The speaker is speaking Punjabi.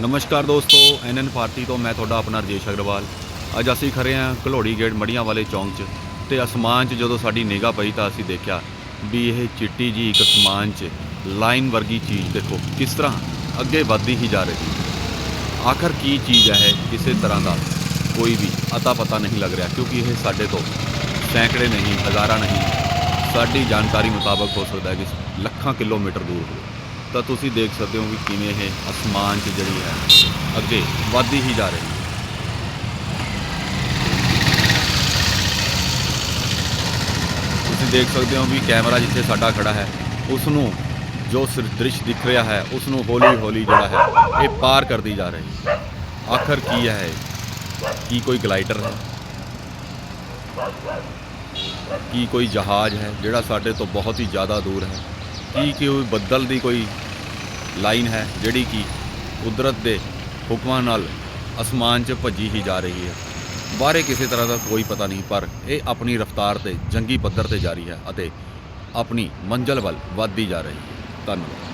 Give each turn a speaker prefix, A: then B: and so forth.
A: ਨਮਸਕਾਰ ਦੋਸਤੋ ਐਨਐਨ ਭਾਰਤੀ ਤੋਂ ਮੈਂ ਤੁਹਾਡਾ ਆਪਣਾ ਰਜੇਸ਼ ਅਗਰਵਾਲ। ਅੱਜ ਅਸੀਂ ਖੜੇ ਹਾਂ ਘਲੋੜੀ ਗੇਟ ਮੜੀਆਂ ਵਾਲੇ ਚੌਂਕ 'ਚ ਤੇ ਅਸਮਾਨ 'ਚ ਜਦੋਂ ਸਾਡੀ ਨਿਗਾਹ ਪਈ ਤਾਂ ਅਸੀਂ ਦੇਖਿਆ ਵੀ ਇਹ ਚਿੱਟੀ ਜੀ ਇੱਕ ਅਸਮਾਨ 'ਚ ਲਾਈਨ ਵਰਗੀ ਚੀਜ਼ ਦੇਖੋ, ਕਿਸ ਤਰ੍ਹਾਂ ਅੱਗੇ ਵੱਧਦੀ ਹੀ ਜਾ ਰਹੀ ਆਖਰ ਕੀ ਚੀਜ਼ ਹੈ ਕਿਸੇ ਤਰ੍ਹਾਂ ਦਾ ਕੋਈ ਵੀ ਅਤਾ ਪਤਾ ਨਹੀਂ ਲੱਗ ਰਿਹਾ ਕਿਉਂਕਿ ਇਹ ਸਾਡੇ ਤੋਂ ਸੈਂਕੜੇ ਨਹੀਂ, ਹਜ਼ਾਰਾਂ ਨਹੀਂ। ਸਾਡੀ ਜਾਣਕਾਰੀ ਮੁਤਾਬਕ ਹੋ ਸਕਦਾ ਹੈ ਕਿ ਲੱਖਾਂ ਕਿਲੋਮੀਟਰ ਦੂਰ ਹੋਵੇ। ਤਾਂ ਤੁਸੀਂ ਦੇਖ ਸਕਦੇ ਹੋ ਕਿ ਕਿਵੇਂ ਇਹ ਅਸਮਾਨ 'ਚ ਜਿਹੜੀ ਹੈ, ਅੱਗੇ ਵੱਧਦੀ ਹੀ ਜਾ ਰਹੀ ਹੈ। ਤੁਸੀਂ ਦੇਖ ਸਕਦੇ ਹੋ ਵੀ ਕੈਮਰਾ ਜਿੱਥੇ ਸਾਡਾ ਖੜਾ ਹੈ ਉਸ ਨੂੰ ਜੋ ਸਿਰ ਦ੍ਰਿਸ਼ ਦਿਖ ਰਿਹਾ ਹੈ ਉਸ ਨੂੰ ਹੌਲੀ ਹੌਲੀ ਜਿਹੜਾ ਹੈ, ਇਹ ਪਾਰ ਕਰਦੀ ਜਾ ਰਹੀ ਹੈ। ਆਖਰ ਕੀ ਹੈ ਇਹ? ਕੀ ਕੋਈ ਗਲਾਈਡਰ ਹੈ? ਕੀ ਕੋਈ ਜਹਾਜ਼ ਹੈ ਜਿਹੜਾ ਸਾਡੇ ਤੋਂ ਬਹੁਤ ਹੀ ਜ਼ਿਆਦਾ ਦੂਰ ਹੈ? ਕੀ ਕੋਈ ਬੱਦਲ ਦੀ ਕੋਈ ਲਾਈਨ ਹੈ ਜਿਹੜੀ ਕਿ ਕੁਦਰਤ ਦੇ ਹੁਕਮਾਂ ਨਾਲ ਅਸਮਾਨ 'ਚ ਭੱਜੀ ਹੀ ਜਾ ਰਹੀ ਹੈ। ਬਾਰੇ ਕਿਸੇ ਤਰ੍ਹਾਂ ਦਾ ਕੋਈ ਪਤਾ ਨਹੀਂ, ਪਰ ਇਹ ਆਪਣੀ ਰਫ਼ਤਾਰ ਤੇ ਜੰਗੀ ਪੱਧਰ ਤੇ ਜਾਰੀ ਹੈ ਅਤੇ ਆਪਣੀ ਮੰਜ਼ਲ ਵੱਲ ਵੱਧਦੀ ਜਾ ਰਹੀ ਹੈ। ਧੰਨਵਾਦ।